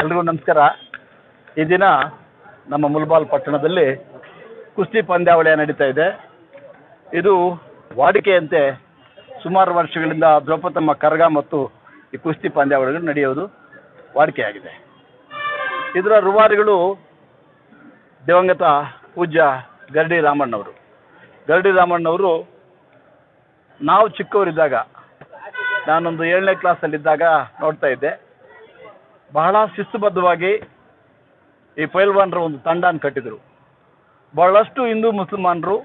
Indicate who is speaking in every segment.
Speaker 1: ಎಲ್ರಿಗೂ ನಮಸ್ಕಾರ. ಈ ದಿನ ನಮ್ಮ ಮುಲ್ಬಾಲ್ ಪಟ್ಟಣದಲ್ಲಿ ಕುಸ್ತಿ ಪಂದ್ಯಾವಳಿ ನಡೀತಾ ಇದೆ. ಇದು ವಾಡಿಕೆಯಂತೆ ಸುಮಾರು ವರ್ಷಗಳಿಂದ ದ್ರೌಪದಮ್ಮ ಕರಗ ಮತ್ತು ಈ ಕುಸ್ತಿ ಪಂದ್ಯಾವಳಿಗಳು ನಡೆಯುವುದು ವಾಡಿಕೆಯಾಗಿದೆ. ಇದರ ರುವಾರಿಗಳು ದಿವಂಗತ ಪೂಜ್ಯ ಗರಡಿ ರಾಮಣ್ಣವರು. ಗರಡಿ ರಾಮಣ್ಣವರು ನಾವು ಚಿಕ್ಕವರಿದ್ದಾಗ, ನಾನೊಂದು ಏಳನೇ ಕ್ಲಾಸಲ್ಲಿದ್ದಾಗ ನೋಡ್ತಾ ಇದ್ದೆ. ಬಹಳ ಶಿಸ್ತುಬದ್ಧವಾಗಿ ಈ ಪೈಲ್ವಾನರ ಒಂದು ತಂಡನ ಕಟ್ಟಿದರು. ಬಹಳಷ್ಟು ಹಿಂದೂ ಮುಸಲ್ಮಾನರು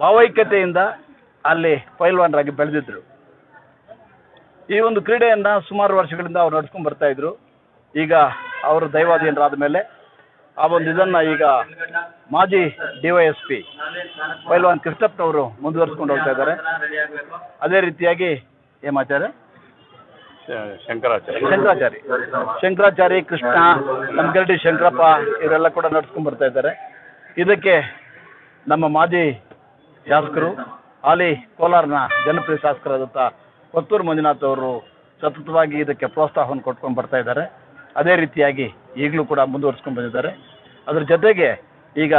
Speaker 1: ಭಾವೈಕ್ಯತೆಯಿಂದ ಅಲ್ಲಿ ಪೈಲ್ವಾನರಾಗಿ ಬೆಳೆದಿದ್ದರು ಈ ಒಂದು ಕ್ರೀಡೆಯನ್ನು ಸುಮಾರು ವರ್ಷಗಳಿಂದ ಅವ್ರು ನಡ್ಸ್ಕೊಂಡು ಬರ್ತಾ ಇದ್ರು. ಈಗ ಅವರು ದೈವಾಧೀನರಾದ ಮೇಲೆ ಆ ಒಂದು ಇದನ್ನು ಈಗ ಮಾಜಿ DYSP Pailwan S P Pailwan ಹೋಗ್ತಾ ಇದ್ದಾರೆ. ಅದೇ ರೀತಿಯಾಗಿ ಏಮಾಚಾರ್ಯ
Speaker 2: ಶಂಕರಾಚಾರ್ಯ.
Speaker 1: ಶಂಕರಾಚಾರಿ ಕೃಷ್ಣ ನಮ್ಗರಡಿ ಶಂಕರಪ್ಪ, ಇವರೆಲ್ಲ ಕೂಡ ನಡ್ಸ್ಕೊಂಡು ಬರ್ತಾ ಇದ್ದಾರೆ. ಇದಕ್ಕೆ ನಮ್ಮ ಮಾಜಿ ಶಾಸಕರು ಹಾಲಿ ಕೋಲಾರನ ಜನಪ್ರಿಯ ಶಾಸಕರಾದಂಥ ಕೊತ್ತೂರು ಮಂಜುನಾಥ್ ಅವರು ಸತತವಾಗಿ ಇದಕ್ಕೆ ಪ್ರೋತ್ಸಾಹವನ್ನು ಕೊಟ್ಕೊಂಡು ಬರ್ತಾ ಇದ್ದಾರೆ. ಅದೇ ರೀತಿಯಾಗಿ ಈಗಲೂ ಕೂಡ ಮುಂದುವರಿಸ್ಕೊಂಡು ಬಂದಿದ್ದಾರೆ. ಅದ್ರ ಜೊತೆಗೆ ಈಗ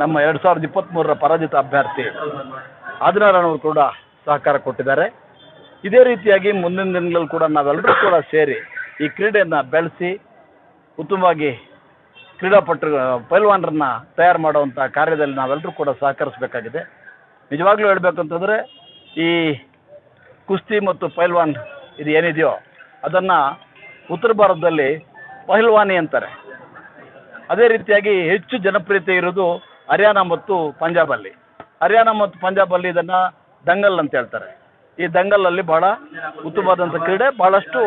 Speaker 1: ನಮ್ಮ ಎರಡು ಸಾವಿರದ ಇಪ್ಪತ್ತ್ಮೂರರ ಪರಾಜಿತ ಅಭ್ಯರ್ಥಿ ಆದಿನಾರಾಯಣವರು ಕೂಡ ಸಹಕಾರ ಕೊಟ್ಟಿದ್ದಾರೆ. ಇದೇ ರೀತಿಯಾಗಿ ಮುಂದಿನ ದಿನಗಳಲ್ಲಿ ಕೂಡ ನಾವೆಲ್ಲರೂ ಕೂಡ ಸೇರಿ ಈ ಕ್ರೀಡೆಯನ್ನು ಬೆಳೆಸಿ, ಉತ್ತಮವಾಗಿ ಕ್ರೀಡಾಪಟು ಪೈಲ್ವಾನರನ್ನ ತಯಾರು ಮಾಡುವಂಥ ಕಾರ್ಯದಲ್ಲಿ ನಾವೆಲ್ಲರೂ ಕೂಡ ಸಹಕರಿಸಬೇಕಾಗಿದೆ. ನಿಜವಾಗ್ಲೂ ಹೇಳಬೇಕು ಅಂತಂದರೆ ಈ ಕುಸ್ತಿ ಮತ್ತು ಪೈಲ್ವಾನ್ ಇದು ಏನಿದೆಯೋ ಅದನ್ನು ಉತ್ತರ ಭಾರತದಲ್ಲಿ ಪಹಲ್ವಾನಿ ಅಂತಾರೆ. ಅದೇ ರೀತಿಯಾಗಿ ಹೆಚ್ಚು ಜನಪ್ರಿಯತೆ ಇರೋದು ಹರಿಯಾಣ ಮತ್ತು ಪಂಜಾಬಲ್ಲಿ. ಹರಿಯಾಣ ಮತ್ತು ಪಂಜಾಬಲ್ಲಿ ಇದನ್ನು ದಂಗಲ್ ಅಂತ ಹೇಳ್ತಾರೆ. ಈ ದಂಗಲಲ್ಲಿ ಬಹಳ ಉತ್ತಮವಾದಂಥ ಕ್ರೀಡೆ, ಬಹಳಷ್ಟು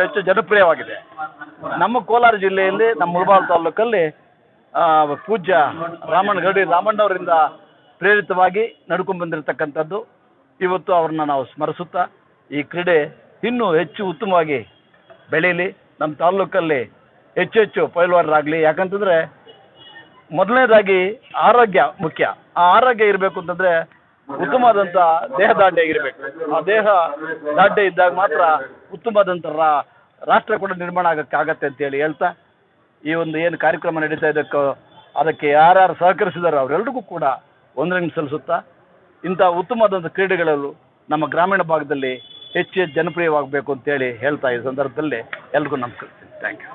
Speaker 1: ಹೆಚ್ಚು ಜನಪ್ರಿಯವಾಗಿದೆ. ನಮ್ಮ ಕೋಲಾರ ಜಿಲ್ಲೆಯಲ್ಲಿ, ನಮ್ಮ ಮುಳಬಾಲ್ ತಾಲೂಕಲ್ಲಿ ಪೂಜ್ಯ ರಾಮಣ್ಣ ಗಡಿ ರಾಮಣ್ಣವರಿಂದ ಪ್ರೇರಿತವಾಗಿ ನಡ್ಕೊಂಡು ಬಂದಿರತಕ್ಕಂಥದ್ದು. ಇವತ್ತು ಅವ್ರನ್ನ ನಾವು ಸ್ಮರಿಸುತ್ತಾ, ಈ ಕ್ರೀಡೆ ಇನ್ನೂ ಹೆಚ್ಚು ಉತ್ತಮವಾಗಿ ಬೆಳೀಲಿ ನಮ್ಮ ತಾಲೂಕಲ್ಲಿ ಹೆಚ್ಚು ಹೆಚ್ಚು ಪೈಲ್ವಾರರಾಗಲಿ. ಯಾಕಂತಂದರೆ, ಮೊದಲನೇದಾಗಿ ಆರೋಗ್ಯ ಮುಖ್ಯ. ಆ ಆರೋಗ್ಯ ಇರಬೇಕು ಅಂತಂದರೆ ಉತ್ತಮವಾದಂಥ ದೇಹ ದಾಡ್ಡೆ ಆಗಿರ್ಬೇಕು. ಆ ದೇಹ ದಾಢ್ಯ ಇದ್ದಾಗ ಮಾತ್ರ ಉತ್ತಮವಾದಂಥ ರಾ, ರಾಷ್ಟ್ರ ಕೂಡ ನಿರ್ಮಾಣ ಆಗಕ್ಕೆ ಆಗತ್ತೆ ಅಂತೇಳಿ ಹೇಳ್ತಾ, ಈ ಒಂದು ಏನು ಕಾರ್ಯಕ್ರಮ ನಡೀತಾ ಇದಕ್ಕೋ, ಅದಕ್ಕೆ ಯಾರ್ಯಾರು ಸಹಕರಿಸಿದಾರೋ ಅವರೆಲ್ಲರಿಗೂ ಕೂಡ ಒಂದರಂಗ್ ಸಲ್ಲಿಸುತ್ತಾ, ಇಂಥ ಉತ್ತಮವಾದಂಥ ಕ್ರೀಡೆಗಳಲ್ಲೂ ನಮ್ಮ ಗ್ರಾಮೀಣ ಭಾಗದಲ್ಲಿ ಹೆಚ್ಚು ಹೆಚ್ಚು ಜನಪ್ರಿಯವಾಗಬೇಕು ಅಂತೇಳಿ ಹೇಳ್ತಾ ಈ ಸಂದರ್ಭದಲ್ಲಿ ಎಲ್ರಿಗೂ ನಮಸ್ಕರಿಸ್ತೀನಿ ಥ್ಯಾಂಕ್ ಯು